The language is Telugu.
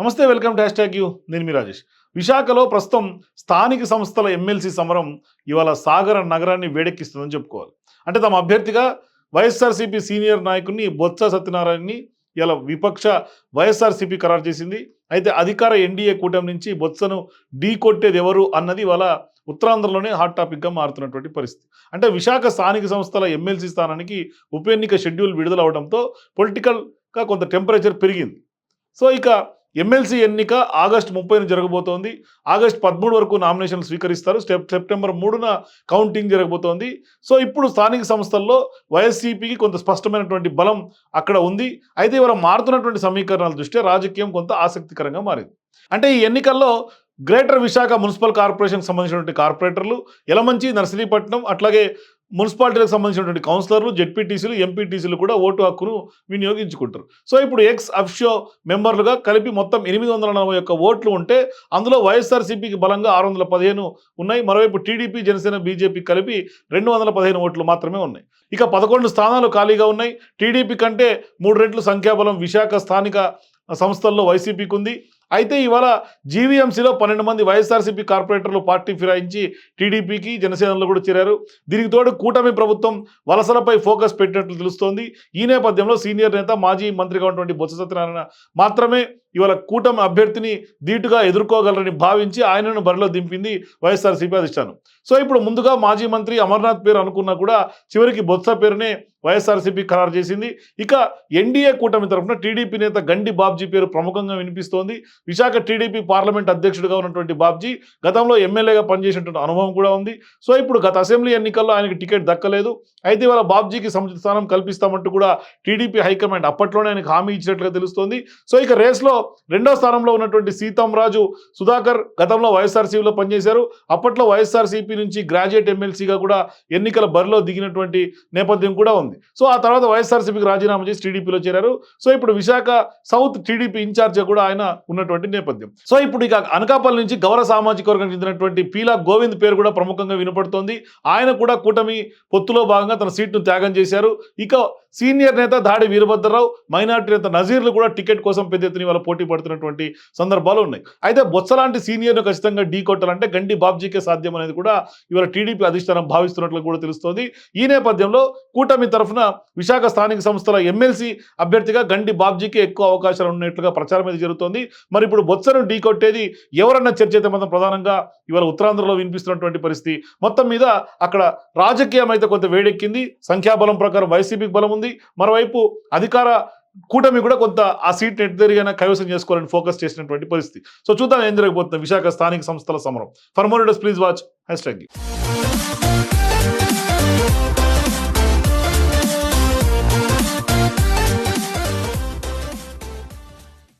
నమస్తే welcome to hash tag you. నేను మీ రాజేష్. విశాఖలో ప్రస్తుతం స్థానిక సంస్థల ఎమ్మెల్సీ సమరం ఇవాళ సాగర నగరాన్ని వేడెక్కిస్తుందని చెప్పుకోవాలి. అంటే తమ అభ్యర్థిగా వైఎస్ఆర్సీపీ సీనియర్ నాయకుడిని బొత్స సత్యనారాయణని ఇలా విపక్ష వైఎస్ఆర్సీపీ ఖరారు చేసింది. అయితే అధికార ఎన్డీఏ కూటమి నుంచి బొత్సను ఢీ కొట్టేది ఎవరు అన్నది ఇవాళ ఉత్తరాంధ్రలోనే హాట్ టాపిక్గా మారుతున్నటువంటి పరిస్థితి. అంటే విశాఖ స్థానిక సంస్థల ఎమ్మెల్సీ స్థానానికి ఉప ఎన్నిక షెడ్యూల్ విడుదల అవడంతో పొలిటికల్గా కొంత టెంపరేచర్ పెరిగింది. సో ఇక ఎమ్మెల్సీ ఎన్నిక ఆగస్టు ముప్పైన జరగబోతోంది. ఆగస్ట్ పదమూడు వరకు నామినేషన్లు స్వీకరిస్తారు. స్టెప్ సెప్టెంబర్ మూడున కౌంటింగ్ జరగబోతోంది. సో ఇప్పుడు స్థానిక సంస్థల్లో వైఎస్సీపీకి కొంత స్పష్టమైనటువంటి బలం అక్కడ ఉంది. అయితే ఇవాళ మారుతున్నటువంటి సమీకరణాల దృష్ట్యా రాజకీయం కొంత ఆసక్తికరంగా మారింది. అంటే ఈ ఎన్నికల్లో గ్రేటర్ విశాఖ మున్సిపల్ కార్పొరేషన్కి సంబంధించినటువంటి కార్పొరేటర్లు యలమంచి నర్సరీపట్నం అట్లాగే మున్సిపాలిటీలకు సంబంధించినటువంటి కౌన్సిలర్లు జెడ్పీటీసీలు ఎంపీటీసీలు కూడా ఓటు హక్కును వినియోగించుకుంటారు. సో ఇప్పుడు ఎక్స్ అఫ్షో మెంబర్లుగా కలిపి మొత్తం ఎనిమిది వందల నలభై ఒక్క ఓట్లు ఉంటే అందులో వైఎస్ఆర్సీపీకి బలంగా ఆరు వందల పదిహేను ఉన్నాయి. మరోవైపు టీడీపీ జనసేన బీజేపీ కలిపి రెండు వందల పదిహేను ఓట్లు మాత్రమే ఉన్నాయి. ఇక పదకొండు స్థానాలు ఖాళీగా ఉన్నాయి. టీడీపీ కంటే మూడు రెట్లు సంఖ్యాబలం విశాఖ స్థానిక సంస్థల్లో వైసీపీకి ఉంది అయితే ఇవాళ జీవీఎంసీలో పన్నెండు మంది వైఎస్ఆర్సీపీ కార్పొరేటర్లు పార్టీ ఫిరాయించి టీడీపీకి జనసేనలో కూడా చేరారు. దీనికి తోడు కూటమి ప్రభుత్వం వలసలపై ఫోకస్ పెట్టినట్లు తెలుస్తోంది. ఈ నేపథ్యంలో సీనియర్ నేత మాజీ మంత్రిగా ఉన్నటువంటి బొత్స సత్యనారాయణ మాత్రమే ఇవాళ కూటమి అభ్యర్థిని ధీటుగా ఎదుర్కోగలరని భావించి ఆయనను బరిలో దింపింది వైఎస్ఆర్సీపీ అధిష్టానం. సో ఇప్పుడు ముందుగా మాజీ మంత్రి అమర్నాథ్ పేరు అనుకున్నా కూడా చివరికి బొత్స పేరునే వైఎస్ఆర్సీపీ ఖరారు చేసింది. ఇక ఎన్డీఏ కూటమి తరఫున టీడీపీ నేత గండి బాబ్జీ పేరు ప్రముఖంగా వినిపిస్తోంది. విశాఖ టీడీపీ పార్లమెంట్ అధ్యక్షుడిగా ఉన్నటువంటి బాబ్జీ గతంలో ఎమ్మెల్యేగా పనిచేసినటువంటి అనుభవం కూడా ఉంది. సో ఇప్పుడు గత అసెంబ్లీ ఎన్నికల్లో ఆయనకి టికెట్ దక్కలేదు. అయితే ఇవాళ బాబ్జీకి సముచిత స్థానం కల్పిస్తామంటూ కూడా టీడీపీ హైకమాండ్ అప్పట్లోనే ఆయనకు హామీ ఇచ్చినట్లుగా తెలుస్తోంది. సో ఇక రేస్లో రెండో స్థానంలో ఉన్నటువంటి సీతం రాజు సుధాకర్ గతంలో వైఎస్ఆర్సీలో పనిచేశారు. అప్పట్లో వైఎస్ఆర్సీపీ నుంచి గ్రాడ్యుయేట్ ఎమ్మెల్సీగా కూడా ఎన్నికల బరిలో దిగినటువంటి నేపథ్యం కూడా ఉంది. సో ఆ తర్వాత వైఎస్ఆర్సీపీకి రాజీనామా చేసి టీడీపీలో చేరారు. సో ఇప్పుడు విశాఖ సౌత్ టీడీపీ ఇన్ఛార్జ్గా కూడా ఆయన ఉన్నటువంటి నేపథ్యం. సో ఇప్పుడు ఇక అనకాపల్లి నుంచి గౌరవ సామాజిక వర్గానికి చెందినటువంటి పీలా గోవింద్ పేరు కూడా ప్రముఖంగా వినపడుతోంది. ఆయన కూడా కూటమి పొత్తులో భాగంగా తన సీట్ను త్యాగం చేశారు. ఇక సీనియర్ నేత దాడి వీరభద్రరావు మైనార్టీ నేత నజీర్లు కూడా టికెట్ కోసం పెద్ద ఎత్తున ఇవాళ పోటీ పడుతున్నటువంటి సందర్భాలు ఉన్నాయి. అయితే బొత్స లాంటి సీనియర్ను ఖచ్చితంగా ఢీ కొట్టాలంటే గండి బాబ్జీకే సాధ్యం అనేది కూడా ఇవాళ టీడీపీ అధిష్టానం భావిస్తున్నట్లు కూడా తెలుస్తోంది. ఈ నేపథ్యంలో కూటమి తరఫున విశాఖ స్థానిక సంస్థల ఎమ్మెల్సీ అభ్యర్థిగా గండి బాబ్జీకి ఎక్కువ అవకాశాలు ఉన్నట్లుగా ప్రచారం అయితే జరుగుతోంది. మరి ఇప్పుడు బొత్సను ఢీ కొట్టేది ఎవరన్న చర్చ అయితే మాత్రం ప్రధానంగా ఇవాళ ఉత్తరాంధ్రలో వినిపిస్తున్నటువంటి పరిస్థితి. మొత్తం మీద అక్కడ రాజకీయం అయితే కొంత వేడెక్కింది. సంఖ్యాబలం ప్రకారం వైసీపీకి బలం ఉంది. మరోవైపు అధికార కూటమి కూడా కొంత ఆ సీట్ ఎట్టుదరిగా కైవసం చేసుకోవాలని ఫోకస్ చేసినటువంటి పరిస్థితి. సో చూద్దాం ఏం జరగబోతుంది విశాఖ స్థానిక సంస్థల సమరం. For more please watch hash tag